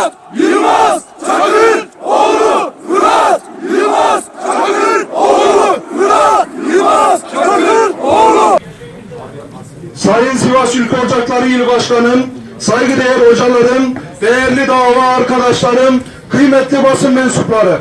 Fırat Yılmaz Çakır oğlu Fırat Yılmaz Çakır oğlu Fırat Yılmaz Çakır oğlu Sayın Sivas Ülke Ocakları İl Başkanım, saygıdeğer hocalarım, değerli dava arkadaşlarım, kıymetli basın mensupları.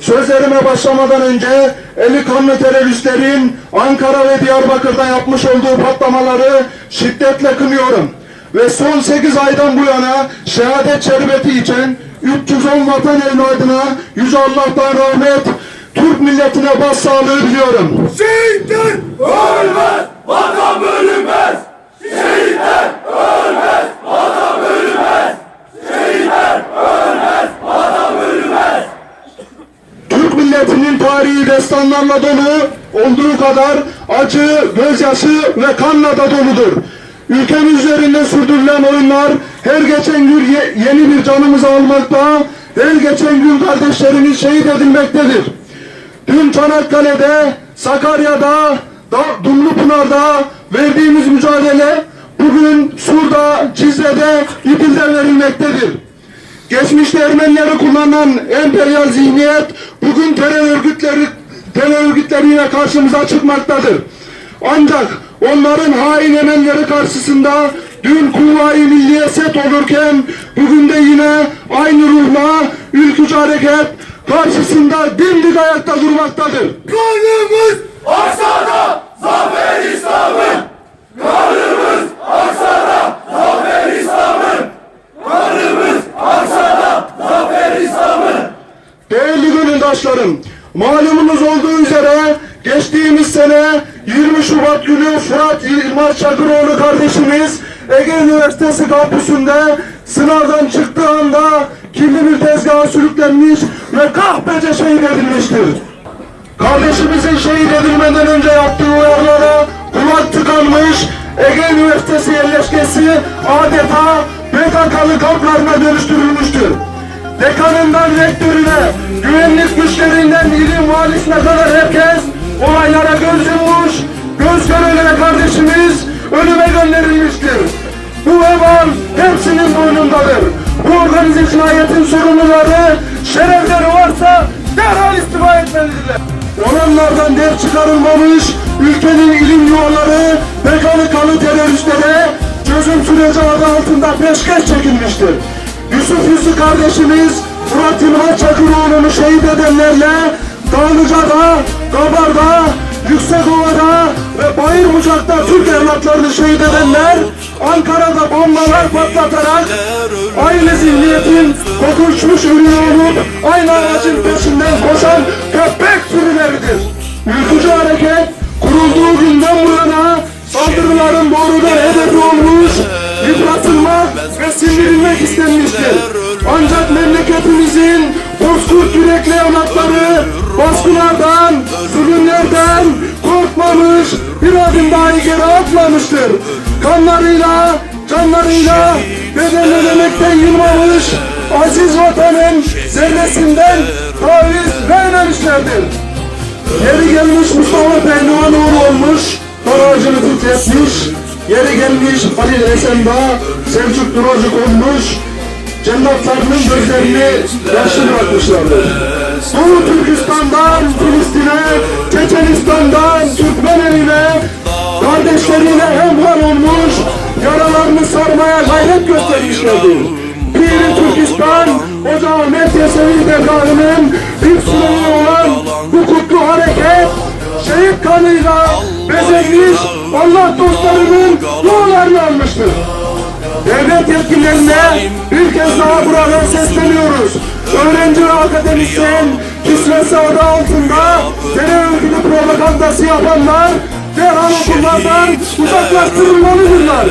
Sözlerime başlamadan önce eli kanlı teröristlerin Ankara ve Diyarbakır'da yapmış olduğu patlamaları şiddetle kınıyorum. Ve son 8 aydan bu yana şehadet şerbeti için 310 vatan evladına Yüce Allah'tan rahmet, Türk milletine başsağlığı diliyorum. Şehitler ölmez, vatan bölünmez. Şehitler ölmez, vatan bölünmez. Şehitler ölmez, vatan bölünmez. Türk milletinin tarihi destanlarla dolu olduğu kadar acı, gözyaşı ve kanla da doludur. Ülkemiz üzerinde sürdürülen oyunlar her geçen gün ye- yeni bir canımızı almakta, her geçen gün kardeşlerimiz şehit edilmektedir. Dün Çanakkale'de, Sakarya'da, da, Dumlupınar'da verdiğimiz mücadele bugün Sur'da, Cizre'de, İdil'de verilmektedir. Geçmişte Ermenileri kullanan emperyal zihniyet bugün terör örgütleri terör örgütleriyle karşımıza çıkmaktadır. Ancak onların hain emelleri karşısında dün Kuvayi Milliye set olurken bugün de yine aynı ruhla ülkücü hareket karşısında dimdik ayakta durmaktadır. Kanımız aksada, zafer İslam'ın. Kanımız aksada, zafer İslam'ın. Kanımız aksada, zafer İslam'ın. Değerli gönüldaşlarım, malumunuz olduğu üzere 20 Şubat günü Fırat İlmaz Çakıroğlu kardeşimiz Ege Üniversitesi kampüsünde sınavdan çıktığı anda kirli bir tezgaha sürüklenmiş ve kahpece şehit edilmiştir. Kardeşimizin şehit edilmeden önce yaptığı uyarılara kulak tıkanmış, Ege Üniversitesi yerleşkesi adeta PKK'lı kamplarına dönüştürülmüştür. Dekanından rektörüne, güvenlik güçlerinden ilim valisine kadar herkes olaylara göz yummuş, göz göre kardeşimiz ölüme gönderilmiştir. Bu vebal hepsinin boynundadır. Bu organize cinayetin sorumluları, şerefleri varsa derhal istifa etmelidirler. Olanlardan ders çıkarılmamış, ülkenin ilim yuvaları, PKK'lı teröristlere çözüm süreci adı altında peşkeş çekilmiştir. Yusuf Yusuf kardeşimiz Murat Yılmaz Çakıroğlu'nu şehit edenlerle Dağlıca'da, Kabar'da, Ve Bayırbucak'ta Türk evlatlarını şehit edenler Ankara'da bombalar patlatarak aynı zihniyetin kokuşmuş ürünü olup aynı ağacın peşinden koşan köpek sürüleridir. Ülkücü hareket kurulduğu günden bu yana saldırıların doğrudan hedefi olmuş, yıpratılmak ve sindirilmek istenmiştir. Ancak memleketimizin bozkurt yürekli evlatları baskılardan, zulümlerden korkmamış, bir adım dahi geri atmamıştır. Kanlarıyla, canlarıyla bedel ödemekten yılmamış, aziz vatanın zerresinden taviz vermemişlerdir. Yeri gelmiş Mustafa Pehlivanoğlu olmuş, barajını titretmiş. Yeri gelmiş Halil Esendağ, Selçuk Duracık olmuş. Cendatlarının gözlerini yaşlı bırakmışlardır. Doğu Türkistan'dan Filistin'e, Çeçenistan'dan Türkmeneli'ne, kardeşleriyle hemhal olmuş, yaralarını sarmaya gayret göstermişlerdir. Piri Türkistan, Hoca Ahmet Yesevi Dekanı'nın bir sunumu olan bu kutlu hareket, şehit kanıyla bezenmiş Allah dostlarının dualarını almıştır. Devlet yetkililerine bir kez daha buradan sesleniyoruz. Öğrenci akademisyen kisvesi adı altında terör örgütü propagandası yapanlar derhal okullardan uzaklaştırılmalıdırlar.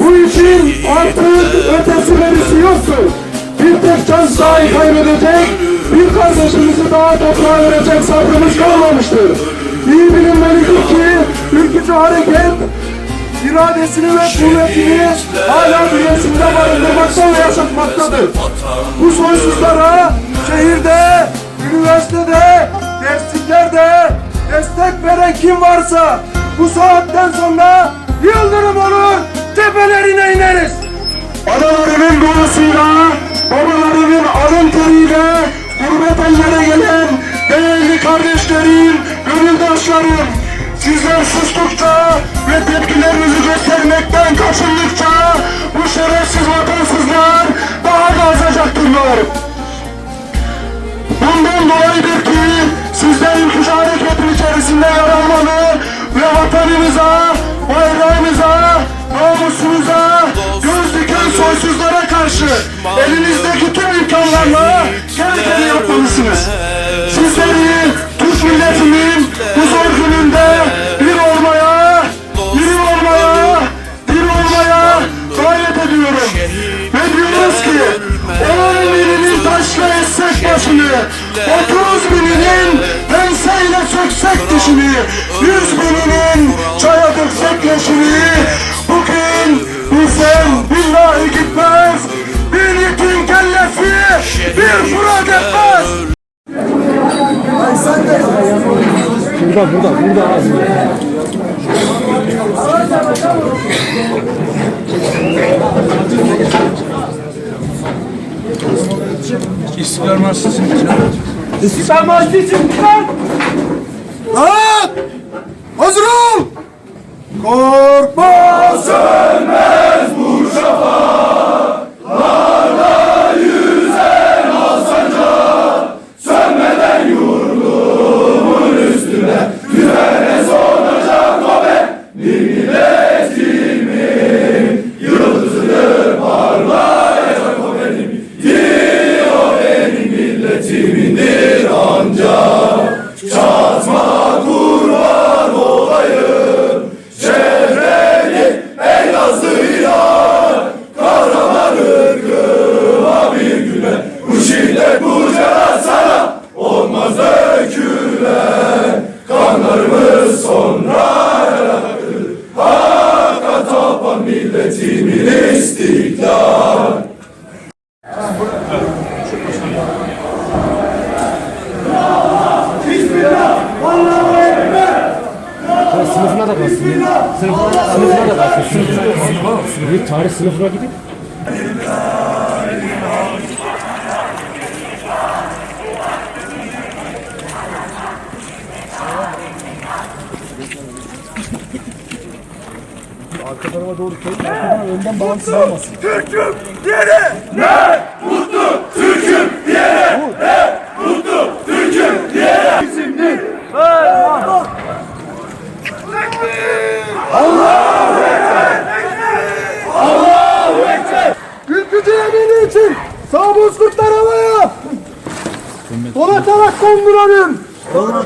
Bu işin artık ötesi verisi yoktur. Bir tek can dahi kaybedecek, bir kardeşimizi daha toprağa verecek sabrımız kalmamıştır. İyi bilinmelidir ki ülkücü hareket iradesini ve kuvvetini hala bünyesinde barındırmakta ve yaşatmaktadır. Bu soysuzlara şehirde, üniversitede, dersinlerde destek veren kim varsa bu saatten sonra yıldırım olur, tepelerine ineriz. Analarının doğasıyla, babalarının alın teriyle gurbet ellere gelen değerli kardeşlerim, gönüldaşlarım, sizler sustukça ve tepkilerinizi göstermekten kaçındıkça bu şerefsiz vatansızlar daha da azacaktırlar. Bundan dolayıdır ki sizler ülkücü hareketin içerisinde yer almalı ve vatanımıza, bayrağımıza, namusumuza, göz diken soysuzlara karşı elinizdeki tüm imkanlarla gerekeni yapmalısınız. Sizleri Türk milletinin bu zor gününde İstiklal Marşı'sın. İstiklal Marşı için dikkat! Rahat! Hazır ol! Korkma sönmez bu şafak Sınıfına da bassın. Sınıfına, sınıfına da bassın. Sınıfına, bir tarih sınıfına gidip. Türk'üm! Diyene ne Konduranın,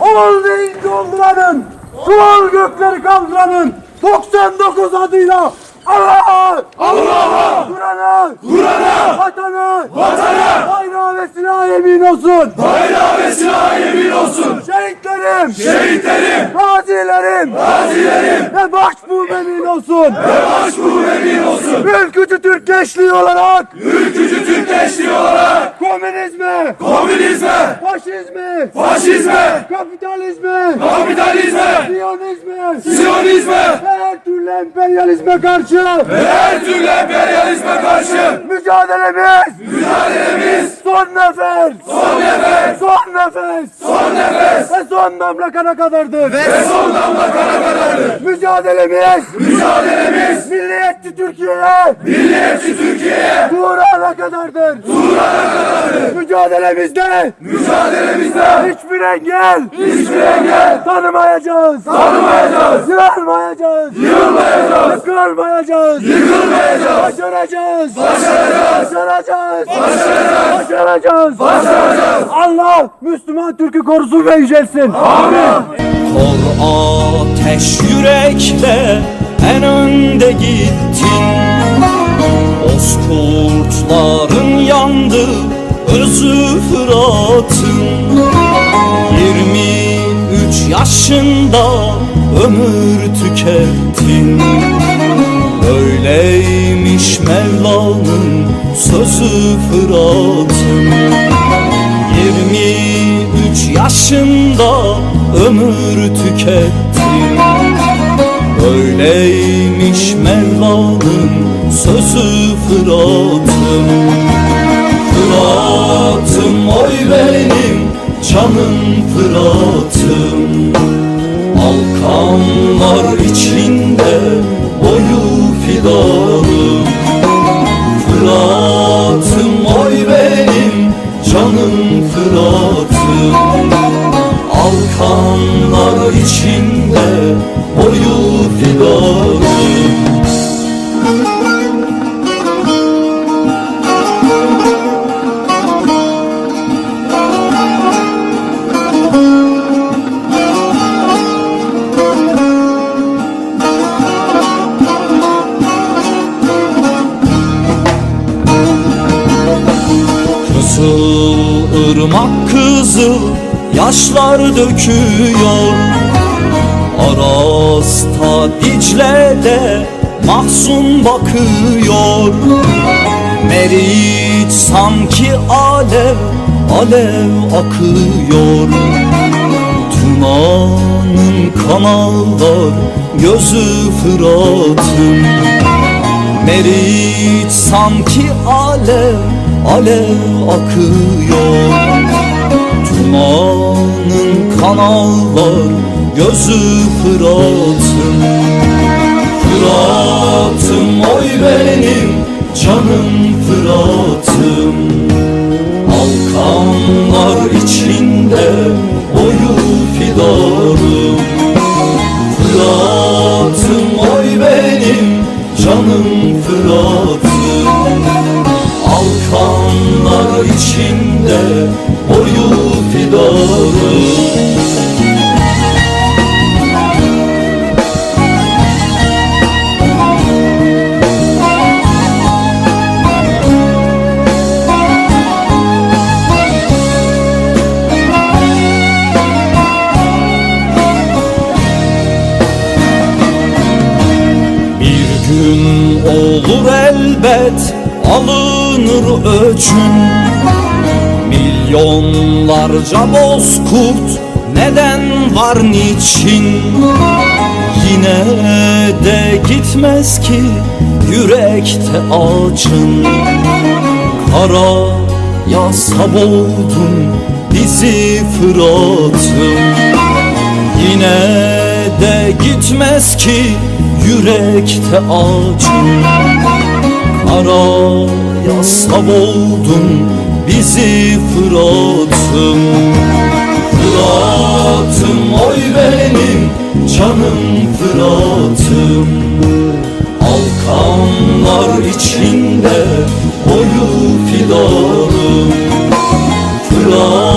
ol deyince olduranın, sual gökleri kaldıranın, 99 adıyla Allah'a, Allah'a, Kur'an'a, Kur'an'a, vatana, vatana, bayrağı ve silaha yemin olsun. Bayrağı ve silaha yemin olsun. Şehitlerim, şehitlerim, gazilerim, gazilerim! Ve başbuğum emin olsun. Ve başbuğum emin olsun. Ülkücü Türk gençliği olarak, ülkücü Türk gençliği olarak, komünizme, komünizme, faşizme, faşizme, kapitalizme, kapitalizme, siyonizme, siyonizme! Ve her türlü emperyalizme karşı! Ve her türlü emperyalizme karşı! Mücadelemiz! Mücadelemiz! Son nefes! Son nefes! Son nefes! Son nefes! Ve son damla kana kadardır ve son damla kana kadardır mücadelemiz. Mücadelemiz. Milliyetçi Türkiye'ye. Milliyetçi Türkiye'ye Turan'a kadardır. Turan'a kadardır. Mücadelemizde mücadelemizde hiçbir engel. Hiçbir engel. Tanımayacağız. Tanımayacağız. Yılmayacağız yılmayacağız yıkılmayacağız. Yıkılmayacağız. Başaracağız. Başaracağız. Başaracağız. Başaracağız. Başaracağız. Başaracağız. Allah Müslüman Türk'ü korusun ve yücelsin. Amin. Kor ateş yürekle en önde gittin Bozkurtların yandı özü Fırat'ın 23 yaşında ömür tükettin. Böyleymiş Mevla'nın sözü Fırat'ın. 23 yaşında ömür tükettin. Öyleymiş Mevla'nın sözü Fırat'ım Fırat'ım oy benim canım Fırat'ım. Alkanlar içinde boyu fidanım. Irmak kızıl yaşlar döküyor. Arasta Dicle'de mahzun bakıyor. Meriç sanki alev alev akıyor. Tuna'nın kanallar gözü Fırat'ın. Meriç sanki alev alev akıyor. Tuna'nın kanallar gözü Fırat'ın. Fırat'ım oy benim canım Fırat'ım. Alkanlar içinde oyu fidarım içinde oyu fidarım Bir gün olur elbet alınır öcün Milyonlarca bozkurt neden var niçin? Yine de gitmez ki yürekte acın Kara yasa boğdun bizi Fırat'ım. Yine de gitmez ki yürekte acın Kara yasa oldun bizi Fırat'ım Fırat'ım oy benim canım Fırat'ım Alkanlar içinde boyu fidarım Fırat